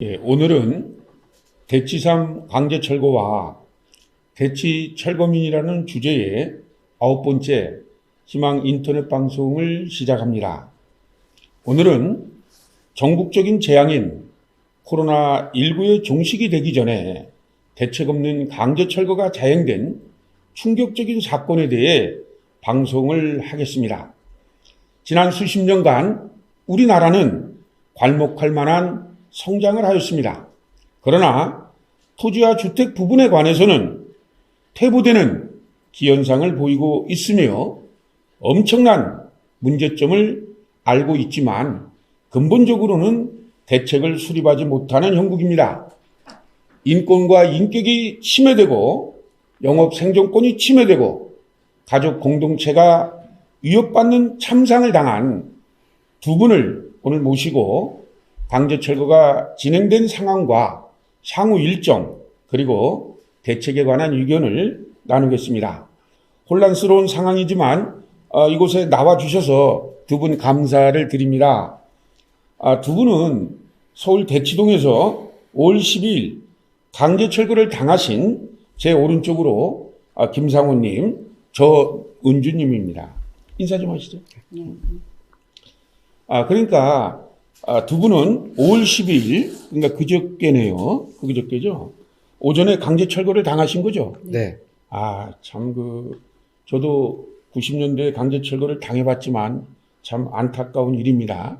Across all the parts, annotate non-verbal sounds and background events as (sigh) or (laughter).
예, 오늘은 대치삼 강제철거와 대치철거민이라는 주제의 아홉 번째 희망 인터넷 방송을 시작합니다. 오늘은 전국적인 재앙인 코로나19의 종식이 되기 전에 대책 없는 강제철거가 자행된 충격적인 사건에 대해 방송을 하겠습니다. 지난 수십 년간 우리나라는 괄목할 만한 성장을 하였습니다. 그러나 토지와 주택 부분에 관해서는 퇴보되는 기현상을 보이고 있으며 엄청난 문제점을 알고 있지만 근본적으로는 대책을 수립하지 못하는 형국입니다. 인권과 인격이 침해되고 영업 생존권이 침해되고 가족 공동체가 위협받는 참상을 당한 두 분을 오늘 모시고 강제 철거가 진행된 상황과 향후 일정 그리고 대책에 관한 의견을 나누겠습니다. 혼란스러운 상황이지만 어, 이곳에 나와 주셔서 두 분 감사를 드립니다. 아, 두 분은 서울 대치동에서 5월 10일 강제 철거를 당하신 제 오른쪽으로 아, 김상호님, 저 은주님입니다. 인사 좀 하시죠. 아, 그러니까 아, 두 분은 5월 10일, 그러니까 그저께네요. 그저께죠. 오전에 강제 철거를 당하신 거죠. 네. 아, 참 그, 저도 90년대에 강제 철거를 당해봤지만 참 안타까운 일입니다.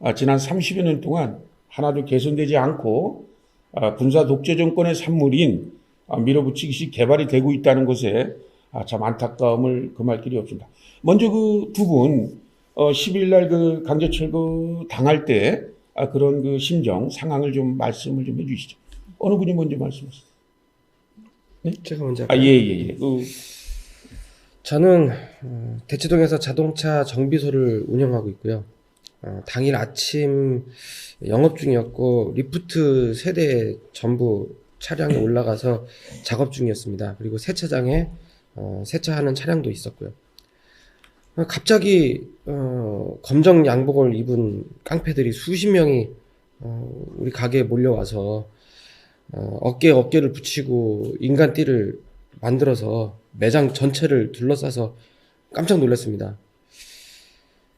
아, 지난 30여 년 동안 하나도 개선되지 않고 아, 군사 독재 정권의 산물인 아, 밀어붙이기식 개발이 되고 있다는 것에 아, 참 안타까움을 금할 길이 없습니다. 먼저 그 두 분, 어, 10일 날 그 강제 철거 당할 때 아, 그런 그 심정, 상황을 좀 말씀을 좀 해주시죠. 어느 분이 먼저 말씀하세요? 제가 먼저 아, 예, 예, 예. 그, 저는 어, 대치동에서 자동차 정비소를 운영하고 있고요. 어, 당일 아침 영업 중이었고 리프트 세대 전부 차량에 올라가서 작업 중이었습니다. 그리고 세차장에 어, 세차하는 차량도 있었고요. 어, 갑자기 어, 검정 양복을 입은 깡패들이 수십 명이 어, 우리 가게에 몰려와서 어, 어깨에 어깨를 붙이고 인간띠를 만들어서 매장 전체를 둘러싸서 깜짝 놀랐습니다.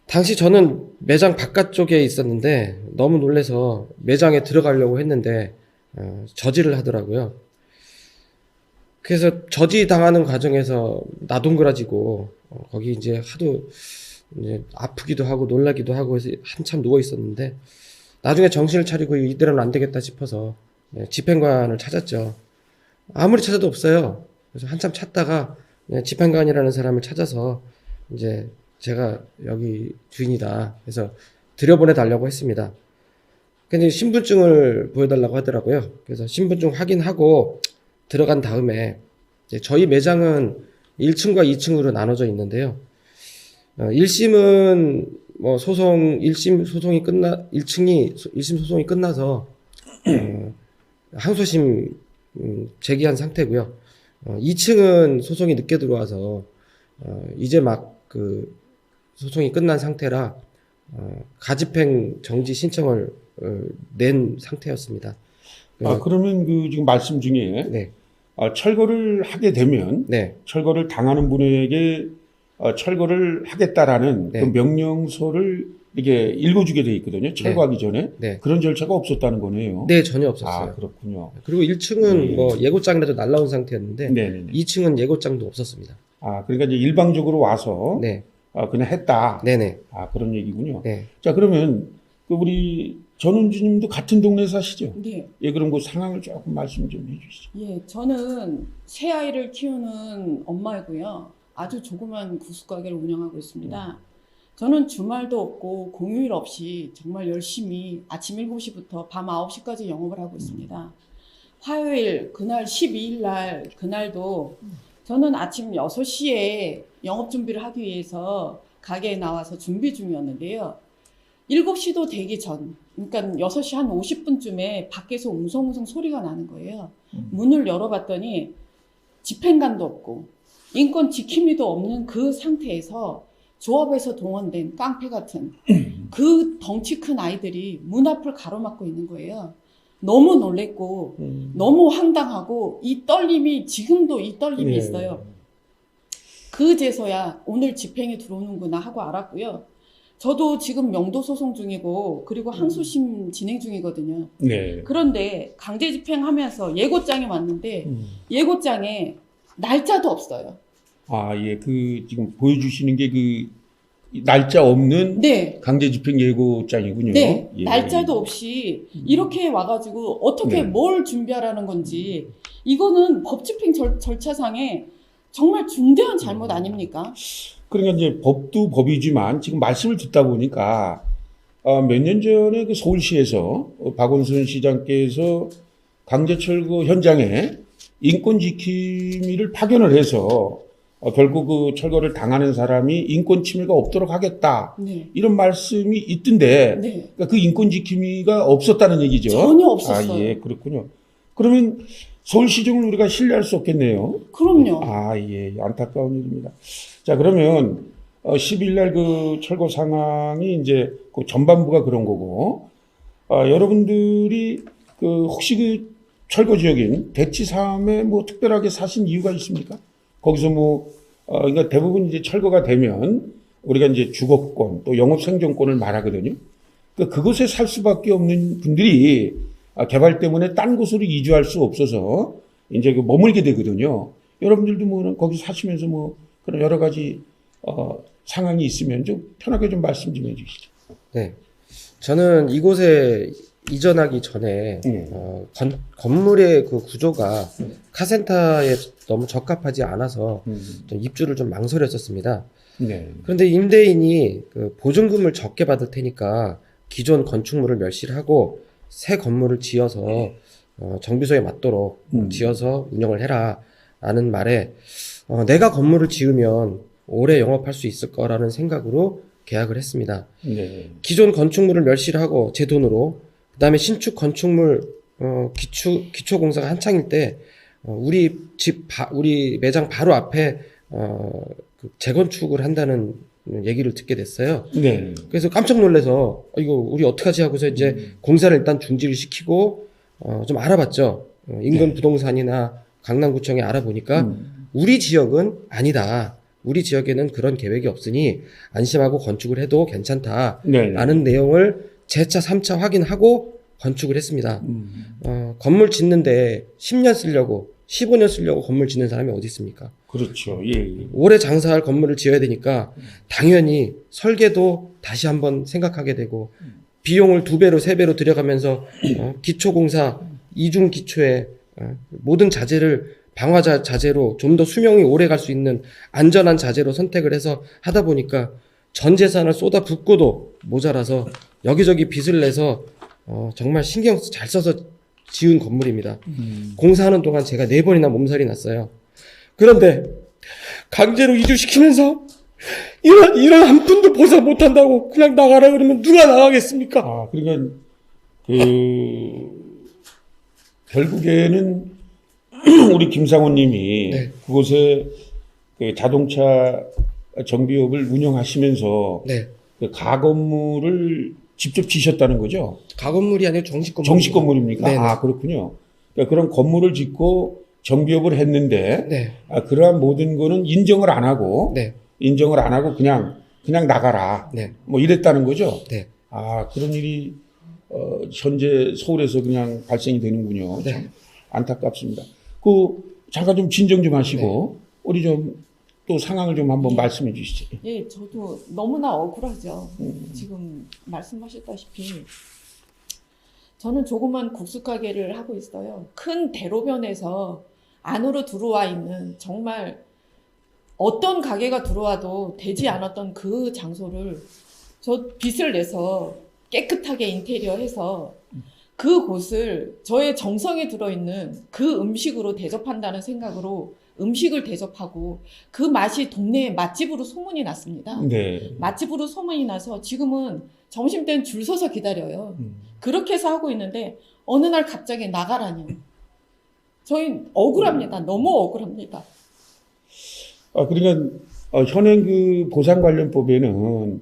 당시 저는 매장 바깥쪽에 있었는데 너무 놀래서 매장에 들어가려고 했는데 어, 저지를 하더라고요. 그래서 저지 당하는 과정에서 나동그라지고 어, 거기 이제 하도 이제 아프기도 하고 놀라기도 하고 해서 한참 누워 있었는데 나중에 정신을 차리고 이대로는 안 되겠다 싶어서 네, 집행관을 찾았죠. 아무리 찾아도 없어요. 그래서 한참 찾다가 네, 집행관이라는 사람을 찾아서 이제 제가 여기 주인이다. 그래서 들여보내 달라고 했습니다. 근데 신분증을 보여달라고 하더라고요. 그래서 신분증 확인하고 들어간 다음에 저희 매장은 1층과 2층으로 나눠져 있는데요. 어, 1심은 뭐 소송 1심 소송이 끝나 1층이 1심 소송이 끝나서 어, 항소심 음, 제기한 상태고요. 어, 2층은 소송이 늦게 들어와서 어, 이제 막 그 소송이 끝난 상태라 어, 가집행 정지 신청을 어, 낸 상태였습니다. 아, 그러면 그 지금 말씀 중에 네, 아, 철거를 하게 되면 네, 철거를 당하는 분에게 어, 철거를 하겠다라는 네. 그 명령서를 이게 읽어주게 돼 있거든요. 철거하기 전에 네, 그런 절차가 없었다는 거네요. 네 전혀 없었어요. 아 그렇군요. 그리고 1층은 네. 뭐 예고장이라도 날라온 상태였는데 네네네. 2층은 예고장도 없었습니다. 아 그러니까 이제 일방적으로 와서 네, 아, 그냥 했다. 네, 네, 아 그런 얘기군요. 네. 자 그러면 그 우리 전은주님도 같은 동네 사시죠? 네, 예 그럼 그 상황을 조금 말씀 좀 해주시죠. 예, 저는 새 아이를 키우는 엄마이고요. 아주 조그만 구숙가게를 운영하고 있습니다. 저는 주말도 없고 공휴일 없이 정말 열심히 아침 7시부터 밤 9시까지 영업을 하고 있습니다. 화요일, 그날 12일 날, 그날도 저는 아침 6시에 영업 준비를 하기 위해서 가게에 나와서 준비 중이었는데요. 7시도 되기 전, 그러니까 6시 한 50분쯤에 밖에서 웅성웅성 소리가 나는 거예요. 문을 열어봤더니 집행관도 없고 인권 지킴이도 없는 그 상태에서 조합에서 동원된 깡패 같은 (clears throat) 그 덩치 큰 아이들이 문 앞을 가로막고 있는 거예요. 너무 놀랬고 음. 너무 황당하고 이 떨림이 지금도 이 떨림이 예. 있어요. 그제서야 오늘 집행이 들어오는구나 하고 알았고요. 저도 지금 명도 소송 중이고 그리고 항소심 진행 중이거든요. 네. 그런데 강제 집행하면서 예고장이 왔는데 음. 예고장에 날짜도 없어요. 아, 예. 그 지금 보여주시는 게 그 날짜 없는 네. 강제 집행 예고장이군요. 네, 예. 날짜도 없이 이렇게 와가지고 어떻게 네. 뭘 준비하라는 건지 이거는 법 집행 절, 절차상에 정말 중대한 잘못 아닙니까? 그러니까 이제 법도 법이지만 지금 말씀을 듣다 보니까 어, 몇년 전에 그 서울시에서 어, 박원순 시장께서 강제 철 거 현장에 인권 지킴이를 파견을 해서 어, 결국 그 철거를 당하는 사람이 인권 침해가 없도록 하겠다 네, 이런 말씀이 있던데 네, 그러니까 그 인권 지킴이가 없었다는 얘기죠. 전혀 없었어요. 아, 예, 그렇군요. 그러면 서울시정을 우리가 신뢰할 수 없겠네요. 그럼요. 아, 예, 안타까운 일입니다. 자, 그러면 어, 10일 날그 철거 상황이 이제 그 전반부가 그런 거고, 어, 여러분들이 그 혹시 그 철거 지역인 대치 삼에 뭐 특별하게 사신 이유가 있습니까? 거기서 뭐, 어, 그러니까 대부분 이제 철거가 되면 우리가 이제 주거권 또 영업 생존권을 말하거든요. 그 그곳에 살 수밖에 없는 분들이 아, 개발 때문에 딴 곳으로 이주할 수 없어서 이제 그 머물게 되거든요. 여러분들도 뭐 거기 사시면서 뭐 그런 여러 가지 어, 상황이 있으면 좀 편하게 좀 말씀 좀 해주시죠. 네. 저는 이곳에 이전하기 전에 네. 어, 건, 건물의 그 구조가 카센터에 너무 적합하지 않아서 좀 입주를 좀 망설였었습니다. 네. 그런데 임대인이 그 보증금을 적게 받을 테니까 기존 건축물을 멸시를 하고 새 건물을 지어서 어, 정비소에 맞도록 음. 지어서 운영을 해라 라는 말에 어, 내가 건물을 지으면 오래 영업할 수 있을 거라는 생각으로 계약을 했습니다. 네. 기존 건축물을 멸시를 하고 제 돈으로 그다음에 신축 건축물 어, 기초 기초 공사가 한창일 때 어, 우리 집 바, 우리 매장 바로 앞에 어, 그 재건축을 한다는 얘기를 듣게 됐어요. 네. 그래서 깜짝 놀라서 어, 이거 우리 어떡하지 하고서 이제 음. 공사를 일단 중지를 시키고 어, 좀 알아봤죠. 어, 인근 네. 부동산이나 강남구청에 알아보니까 음. 우리 지역은 아니다. 우리 지역에는 그런 계획이 없으니 안심하고 건축을 해도 괜찮다. 네. 라는 내용을 재차 3차 확인하고 건축을 했습니다. 음. 어, 건물 짓는데 10년 쓰려고 15년 쓰려고 건물 짓는 사람이 어디 있습니까? 그렇죠. 예. 예. 오래 장사할 건물을 지어야 되니까 당연히 설계도 다시 한번 생각하게 되고 비용을 두 배로 세 배로 들여가면서 어, 기초공사 이중 기초에 어, 모든 자재를 방화자 자재로 좀 더 수명이 오래 갈 수 있는 안전한 자재로 선택을 해서 하다 보니까 전 재산을 쏟아 붓고도 모자라서 여기저기 빚을 내서 어, 정말 신경 잘 써서 지은 건물입니다. 음. 공사하는 동안 제가 네 번이나 몸살이 났어요. 그런데 강제로 이주시키면서 이런 이런 한 푼도 보상 못 한다고 그냥 나가라 그러면 누가 나가겠습니까? 아, 그러니까 그 결국에는 (clears throat) 우리 김상훈 님이 네. 그곳에 그 자동차 정비업을 운영하시면서 네, 그 가건물을 직접 지셨다는 거죠? 가건물이 아니라 정식 건물. 정식 건물입니까? 네네. 아, 그렇군요. 그러니까 그런 건물을 짓고 정비업을 했는데 네, 아, 그러한 모든 거는 인정을 안 하고 네, 인정을 안 하고 그냥 그냥 나가라. 네, 뭐 이랬다는 거죠. 네. 아, 그런 일이 어, 현재 서울에서 그냥 발생이 되는군요. 네. 참 안타깝습니다. 그 잠깐 좀 진정 좀 하시고 네. 우리 좀 또 상황을 좀 한번 말씀해 주시죠. 예, 저도 너무나 억울하죠. 음. 지금 말씀하셨다시피 저는 조그만 국수 가게를 하고 있어요. 큰 대로변에서 안으로 들어와 있는 정말 어떤 가게가 들어와도 되지 않았던 그 장소를 저 빚을 내서 깨끗하게 인테리어 해서 그 곳을 저의 정성이 들어있는 그 음식으로 대접한다는 생각으로 음식을 대접하고 그 맛이 동네에 맛집으로 소문이 났습니다. 네. 맛집으로 소문이 나서 지금은 점심 때는 줄 서서 기다려요. 음. 그렇게 해서 하고 있는데 어느 날 갑자기 나가라니. 저희 억울합니다. 너무 억울합니다. 아, 그러니까 어, 현행 그 보상 관련법에는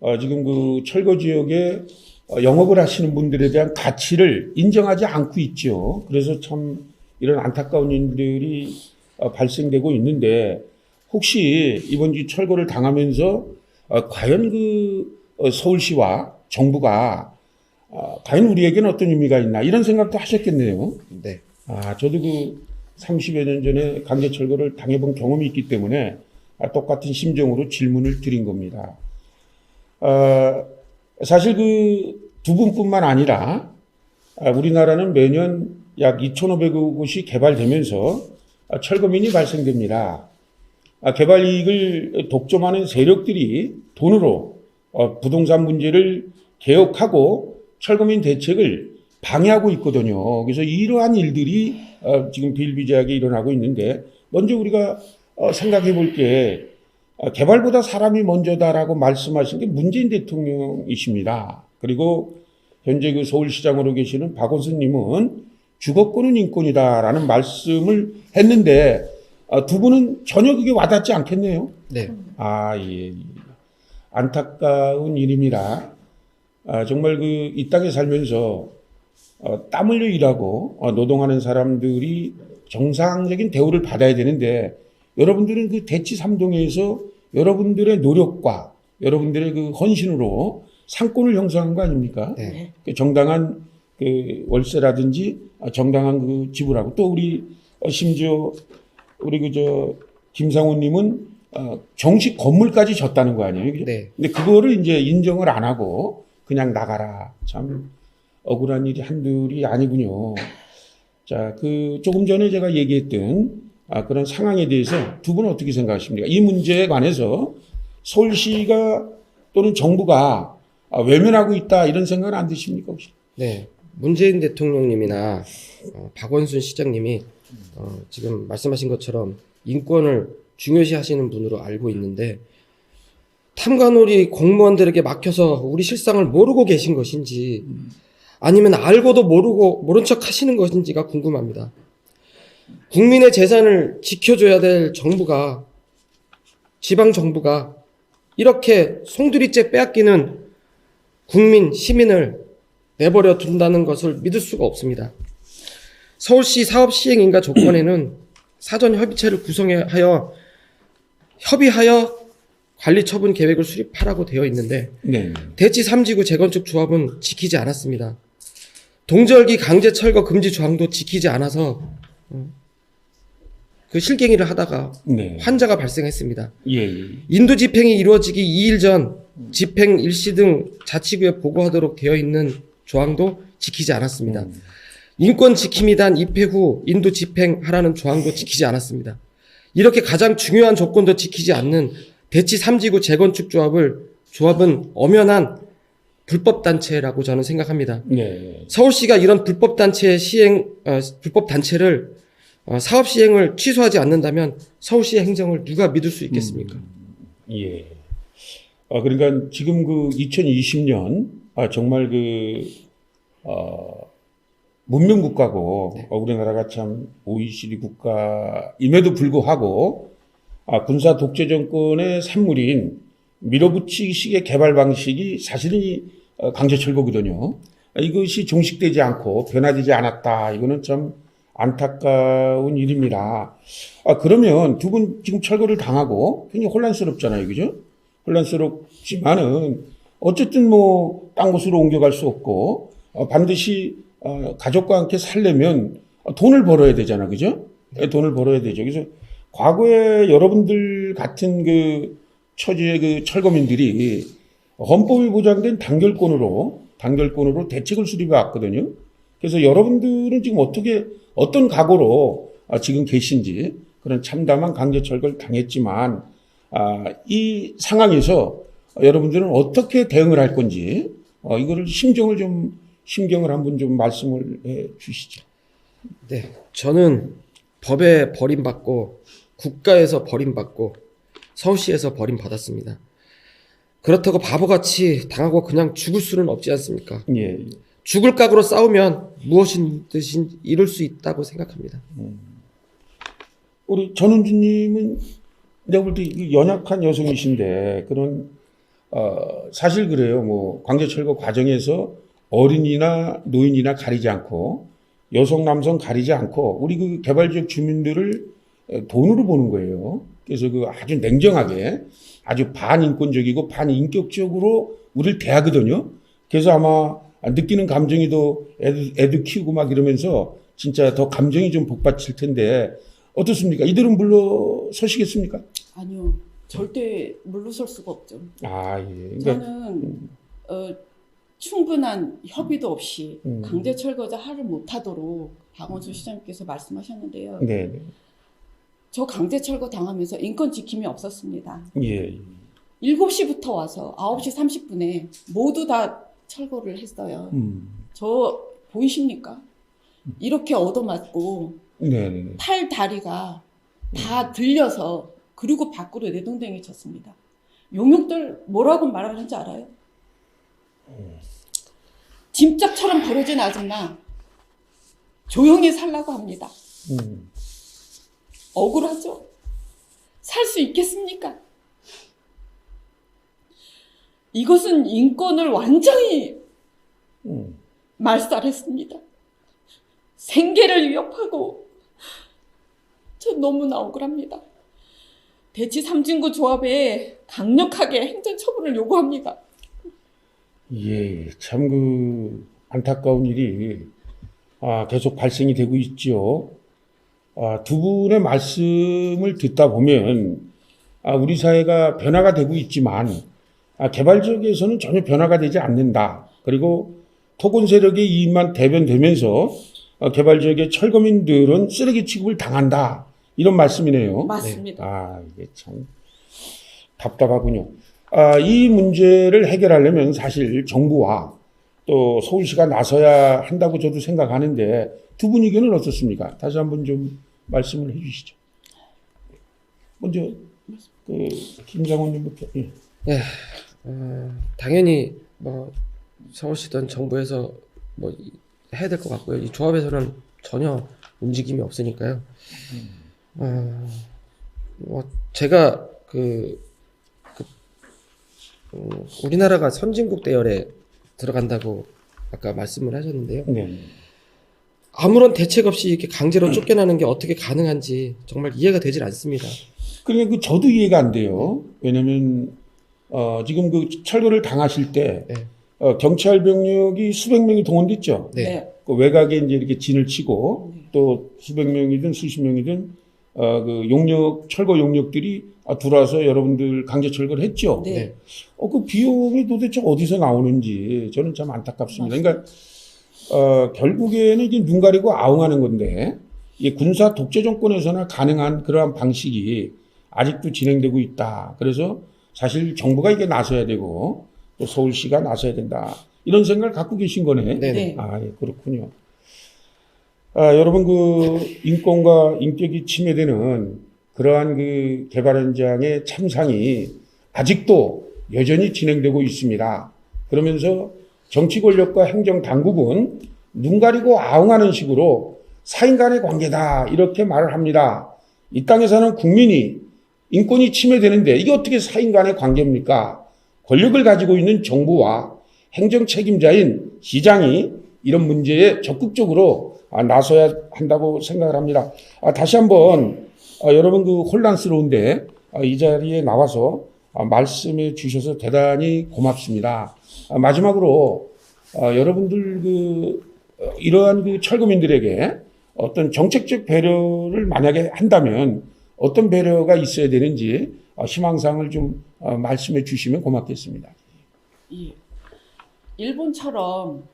어, 지금 그 철거 지역에 어, 영업을 하시는 분들에 대한 가치를 인정하지 않고 있죠. 그래서 참 이런 안타까운 일들이 어, 발생되고 있는데 혹시 이번 주 철거를 당하면서 어, 과연 그 어, 서울시와 정부가 어, 과연 우리에게는 어떤 의미가 있나 이런 생각도 하셨겠네요. 네. 아, 저도 그 30여 년 전에 강제 철거를 당해본 경험이 있기 때문에 아, 똑같은 심정으로 질문을 드린 겁니다. 아, 사실 그 두 분뿐만 아니라 아, 우리나라는 매년 약 2,500억 곳이 개발되면서 아, 철거민이 발생됩니다. 아, 개발 이익을 독점하는 세력들이 돈으로 어, 부동산 문제를 개혁하고 철거민 대책을 방해하고 있거든요. 그래서 이러한 일들이 어, 지금 비일비재하게 일어나고 있는데 먼저 우리가 어, 생각해 볼게 어, 개발보다 사람이 먼저다라고 말씀하신 게 문재인 대통령이십니다. 그리고 현재 그 서울시장으로 계시는 박원순님은 주거권은 인권이다라는 말씀을 했는데 어, 두 분은 전혀 그게 와닿지 않겠네요. 네. 아, 예. 안타까운 일입니다. 아, 정말 그 이 땅에 살면서 어, 땀 흘려 일하고 어, 노동하는 사람들이 정상적인 대우를 받아야 되는데 여러분들은 그 대치 삼동에서 여러분들의 노력과 여러분들의 그 헌신으로 상권을 형성한 거 아닙니까? 네. 그 정당한 그 월세라든지 아, 정당한 그 지불하고 또 우리 어, 심지어 우리 그 저 김상훈님은 어, 정식 건물까지 졌다는 거 아니에요? 네. 근데 그거를 이제 인정을 안 하고 그냥 나가라. 참 억울한 일이 한둘이 아니군요. 자, 그 조금 전에 제가 얘기했던 아, 그런 상황에 대해서 두 분은 어떻게 생각하십니까? 이 문제에 관해서 서울시가 또는 정부가 아, 외면하고 있다 이런 생각은 안 드십니까 혹시? 네. 문재인 대통령님이나 어, 박원순 시장님이 어, 지금 말씀하신 것처럼 인권을 중요시 하시는 분으로 알고 있는데 탐관오리 공무원들에게 막혀서 우리 실상을 모르고 계신 것인지 아니면 알고도 모르고 모른 척 하시는 것인지가 궁금합니다. 국민의 재산을 지켜줘야 될 정부가 지방 정부가 이렇게 송두리째 빼앗기는 국민 시민을 내버려 둔다는 것을 믿을 수가 없습니다. 서울시 사업 시행 인가 조건에는 (clears throat) 사전 협의체를 구성하여 협의하여 관리 처분 계획을 수립하라고 되어 있는데 네. 대치 3지구 재건축 조합은 지키지 않았습니다. 동절기 강제 철거 금지 조항도 지키지 않아서 어, 그 실갱이를 하다가 네. 환자가 발생했습니다. 예, 예. 인도 집행이 이루어지기 2일 전 집행 일시 등 자치구에 보고하도록 되어 있는 조항도 지키지 않았습니다. 음. 인권 지킴이단 입회 후 인도 집행하라는 조항도 지키지 않았습니다. 이렇게 가장 중요한 조건도 지키지 않는 대치 3지구 재건축 조합을 조합은 엄연한 불법 단체라고 저는 생각합니다. 네. 서울시가 이런 불법 단체 시행 어, 불법 단체를 어, 사업 시행을 취소하지 않는다면 서울시의 행정을 누가 믿을 수 있겠습니까? 예. 아, 그러니까 지금 그 2020년, 아, 정말 그, 어, 문명 국가고, 어, 우리나라가 참 OECD 국가임에도 불구하고, 아, 군사 독재 정권의 산물인 밀어붙이식의 개발 방식이 사실은 이 어, 강제 철거거든요. 아, 이것이 종식되지 않고 변화되지 않았다. 이거는 참 안타까운 일입니다. 아, 그러면 두 분 지금 철거를 당하고 굉장히 혼란스럽잖아요. 그죠? 혼란스럽지만은 어쨌든 뭐 딴 곳으로 옮겨갈 수 없고 어, 반드시 어, 가족과 함께 살려면 어, 돈을 벌어야 되잖아. 그죠? 예, 돈을 벌어야 되죠. 그래서 과거에 여러분들 같은 그 처지의 그 철거민들이 헌법에 보장된 단결권으로 단결권으로 대책을 수립해 왔거든요. 그래서 여러분들은 지금 어떻게 어떤 각오로 아, 지금 계신지 그런 참담한 강제 철거를 당했지만 아, 이 상황에서 여러분들은 어떻게 대응을 할 건지 어, 이거를 심정을 좀 심경을 한번 좀 말씀을 해 주시죠. 네, 저는 법에 버림받고 국가에서 버림받고 서울시에서 버림받았습니다. 그렇다고 바보같이 당하고 그냥 죽을 수는 없지 않습니까? 예. 죽을 각오로 싸우면 무엇이든 이룰 수 있다고 생각합니다. 우리 전은주님은 내가 볼 때 연약한 여성이신데 그런 어, 사실 그래요. 뭐 광주 철거 과정에서 어린이나 노인이나 가리지 않고 여성 남성 가리지 않고 우리 그 개발 지역 주민들을 돈으로 보는 거예요. 그래서 그 아주 냉정하게 아주 반인권적이고 반인격적으로 우리를 대하거든요. 그래서 아마 느끼는 감정이 더 애도, 애도 키우고 막 이러면서 진짜 더 감정이 좀 복받칠 텐데 어떻습니까? 이들은 물러서시겠습니까? 아니요. 절대 물러설 수가 없죠. 아, 예. 그러니까, 저는 어, 충분한 협의도 없이 음. 강제 철거자 하를 못하도록 박원순 시장님께서 말씀하셨는데요. 네, 네. 저 강제 철거 당하면서 인권 지킴이 없었습니다. 예, 예. 7시부터 와서 9시 30분에 모두 다 철거를 했어요. 음. 저 보이십니까? 이렇게 얻어맞고 네, 네, 네. 팔 다리가 다 들려서 그리고 밖으로 내동댕이 쳤습니다. 용역들 뭐라고 말하는지 알아요? 짐짝처럼 벌어진 아줌마 조용히 살라고 합니다. 음. 억울하죠? 살 수 있겠습니까? 이것은 인권을 완전히 음. 말살했습니다. 생계를 위협하고 저 너무나 억울합니다. 대치 삼진구 조합에 강력하게 행정 처분을 요구합니다. 예, 참 그 안타까운 일이 아, 계속 발생이 되고 있죠. 아, 두 분의 말씀을 듣다 보면 아, 우리 사회가 변화가 되고 있지만 아, 개발 지역에서는 전혀 변화가 되지 않는다. 그리고 토건 세력의 이익만 대변되면서 아, 개발 지역의 철거민들은 쓰레기 취급을 당한다. 이런 말씀이네요. 맞습니다. 아, 이게 참 답답하군요. 아, 이 문제를 해결하려면 사실 정부와 또 서울시가 나서야 한다고 저도 생각하는데 두 분 의견은 어떻습니까? 다시 한번 좀 말씀을 해주시죠. 먼저 그 김장훈 님부터. 예. 어, 당연히 뭐 서울시든 정부에서 뭐 이- 해야 될 것 같고요. 이 조합에서는 전혀 움직임이 없으니까요. 어, 뭐 제가 그, 그 음, 우리나라가 선진국 대열에 들어간다고 아까 말씀을 하셨는데요. 네. 아무런 대책 없이 이렇게 강제로 쫓겨나는 게 어떻게 가능한지 정말 이해가 되질 않습니다. 그러니까 그 저도 이해가 안 돼요. 왜냐면 어, 지금 그 철거를 당하실 때 네. 어, 경찰 병력이 수백 명이 동원됐죠. 네. 그 외곽에 이제 이렇게 진을 치고 네. 또 수백 명이든 수십 명이든 어, 그 용역 철거 용역들이 아, 들어와서 여러분들 강제 철거를 했죠. 네. 네. 어, 그 비용이 도대체 어디서 나오는지 저는 참 안타깝습니다. 그러니까 어, 결국에는 이게 눈 가리고 아웅하는 건데 이 군사 독재 정권에서나 가능한 그러한 방식이 아직도 진행되고 있다. 그래서 사실 정부가 이게 나서야 되고 또 서울시가 나서야 된다. 이런 생각을 갖고 계신 거네. 네. 네. 아, 예, 그렇군요. 아, 여러분 그 인권과 인격이 침해되는 그러한 그 개발 현장의 참상이 아직도 여전히 진행되고 있습니다. 그러면서 정치 권력과 행정 당국은 눈 가리고 아웅하는 식으로 사인 간의 관계다 이렇게 말을 합니다. 이 땅에 사는 국민이 인권이 침해되는데 이게 어떻게 사인 간의 관계입니까? 권력을 가지고 있는 정부와 행정 책임자인 시장이 이런 문제에 적극적으로 아, 나서야 한다고 생각을 합니다. 아, 다시 한번 아, 여러분 그 혼란스러운데 아, 이 자리에 나와서 아, 말씀해 주셔서 대단히 고맙습니다. 아, 마지막으로 아, 여러분들 그 어, 이러한 그 철거민들에게 어떤 정책적 배려를 만약에 한다면 어떤 배려가 있어야 되는지 어, 희망사항을 좀 어, 말씀해 주시면 고맙겠습니다. 예. 일본처럼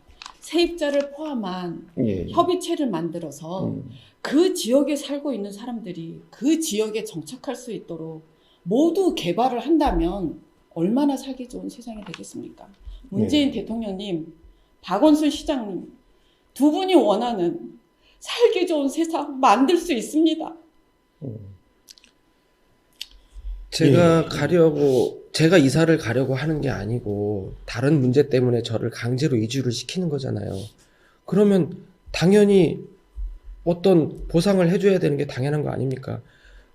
세입자를 포함한 예. 협의체를 만들어서 음. 그 지역에 살고 있는 사람들이 그 지역에 정착할 수 있도록 모두 개발을 한다면 얼마나 살기 좋은 세상이 되겠습니까? 문재인 대통령님, 박원순 시장님 두 분이 원하는 살기 좋은 세상 만들 수 있습니다. 제가 예. 가려고 제가 이사를 가려고 하는 게 아니고 다른 문제 때문에 저를 강제로 이주를 시키는 거잖아요. 그러면 당연히 어떤 보상을 해줘야 되는 게 당연한 거 아닙니까?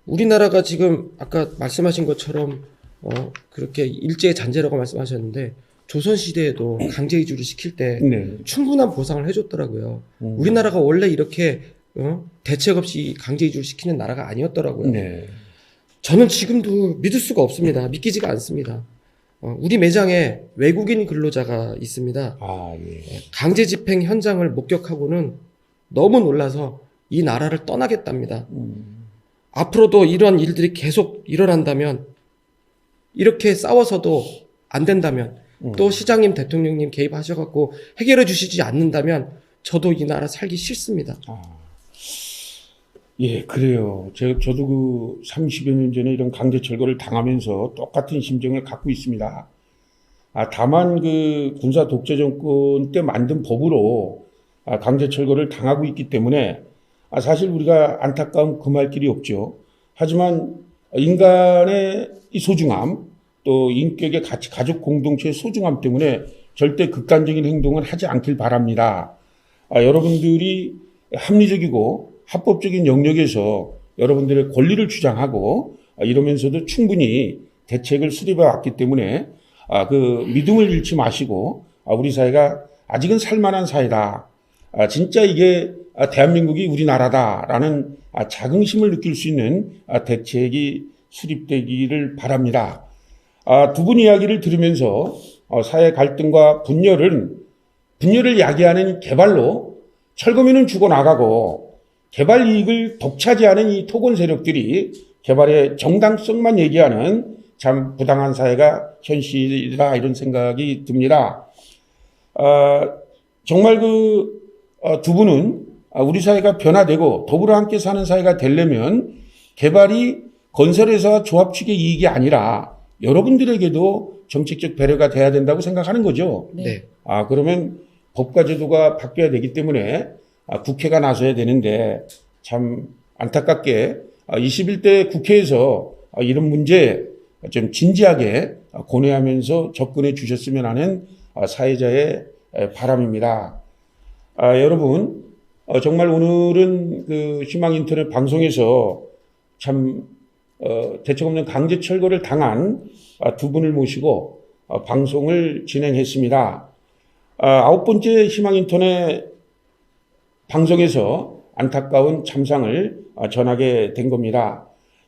우리나라가 지금 아까 말씀하신 것처럼 어, 그렇게 일제의 잔재라고 말씀하셨는데 조선 시대에도 강제 이주를 시킬 때 네. 충분한 보상을 해줬더라고요. 음. 우리나라가 원래 이렇게 어? 대책 없이 강제 이주를 시키는 나라가 아니었더라고요. 네. 저는 지금도 믿을 수가 없습니다. 믿기지가 않습니다. 어, 우리 매장에 외국인 근로자가 있습니다. 아, 예. 강제 집행 현장을 목격하고는 너무 놀라서 이 나라를 떠나겠답니다. 음. 앞으로도 이런 일들이 계속 일어난다면 이렇게 싸워서도 안 된다면 음. 또 시장님 대통령님 개입하셔갖고 해결해 주시지 않는다면 저도 이 나라 살기 싫습니다. 아, 예, 그래요. 제, 저도 그 30여 년 전에 이런 강제 철거를 당하면서 똑같은 심정을 갖고 있습니다. 아, 다만 그 군사 독재 정권 때 만든 법으로 아, 강제 철거를 당하고 있기 때문에 아, 사실 우리가 안타까움 금할 길이 없죠. 하지만 인간의 이 소중함, 또 인격의 가치, 가족 공동체의 소중함 때문에 절대 극단적인 행동을 하지 않길 바랍니다. 아, 여러분들이 합리적이고 합법적인 영역에서 여러분들의 권리를 주장하고 아, 이러면서도 충분히 대책을 수립해 왔기 때문에 아, 그 믿음을 잃지 마시고 아, 우리 사회가 아직은 살만한 사회다. 아, 진짜 이게 아, 대한민국이 우리나라다라는 아, 자긍심을 느낄 수 있는 아, 대책이 수립되기를 바랍니다. 아, 두분 이야기를 들으면서 어, 사회 갈등과 분열은 분열을 야기하는 개발로 철거민은 죽어나가고 개발 이익을 독차지하는 이 토건 세력들이 개발의 정당성만 얘기하는 참 부당한 사회가 현실이다 이런 생각이 듭니다. 아, 정말 그 두 분은 아, 우리 사회가 변화되고 더불어 함께 사는 사회가 되려면 개발이 건설회사 조합 측의 이익이 아니라 여러분들에게도 정책적 배려가 돼야 된다고 생각하는 거죠. 네. 네. 아, 그러면 법과 제도가 바뀌어야 되기 때문에 아, 국회가 나서야 되는데 참 안타깝게 아, 21대 국회에서 아, 이런 문제 좀 진지하게 아, 고뇌하면서 접근해 주셨으면 하는 아, 사회자의 에, 바람입니다. 아, 여러분, 어, 정말 오늘은 그 희망 인터넷 방송에서 참 어, 대책 없는 강제 철거를 당한 아, 두 분을 모시고 어, 방송을 진행했습니다. 아, 아홉 번째 희망 인터넷 방송에서 안타까운 참상을 아, 전하게 된 겁니다.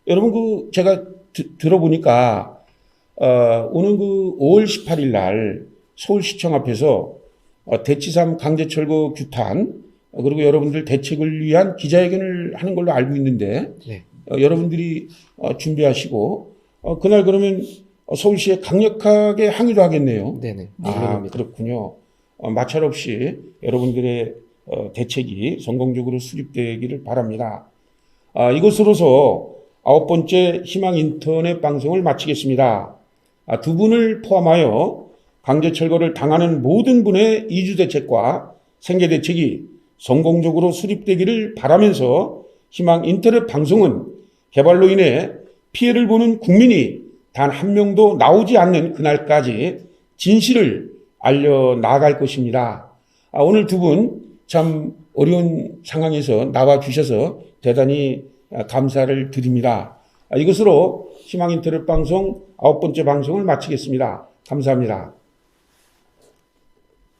여러분 그 제가 드- 들어보니까 어, 오는 그 5월 18일 날 서울시청 앞에서 어, 대치삼 강제 철거 규탄 어, 그리고 여러분들 대책을 위한 기자회견을 하는 걸로 알고 있는데 네. 어, 여러분들이 어, 준비하시고 어, 그날 그러면 어, 서울시에 강력하게 항의도 하겠네요. 네네. 아, 물론입니다. 그렇군요. 어, 마찰 없이 여러분들의 어, 대책이 성공적으로 수립되기를 바랍니다. 아, 이것으로서 아홉 번째 희망 인터넷 방송을 마치겠습니다. 아, 두 분을 포함하여 강제 철거를 당하는 모든 분의 이주 대책과 생계 대책이 성공적으로 수립되기를 바라면서 희망 인터넷 방송은 개발로 인해 피해를 보는 국민이 단 한 명도 나오지 않는 그날까지 진실을 알려 나갈 것입니다. 아, 오늘 두 분 참 어려운 상황에서 나와 주셔서 대단히 아, 감사를 드립니다. 아, 이것으로 희망 인터넷 방송 아홉 번째 방송을 마치겠습니다. 감사합니다.